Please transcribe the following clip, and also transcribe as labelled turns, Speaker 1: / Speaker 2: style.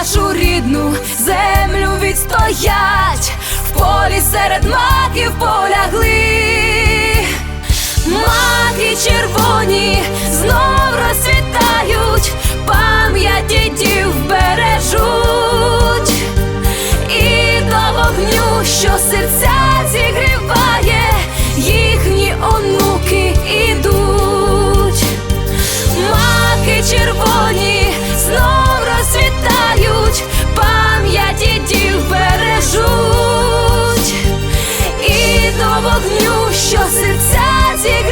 Speaker 1: нашу рідну землю відстоять, в полі серед маків полягли, маки червоні знов розцвітають, пам'ять дідів бережуть. І до вогню, що серця бережуть,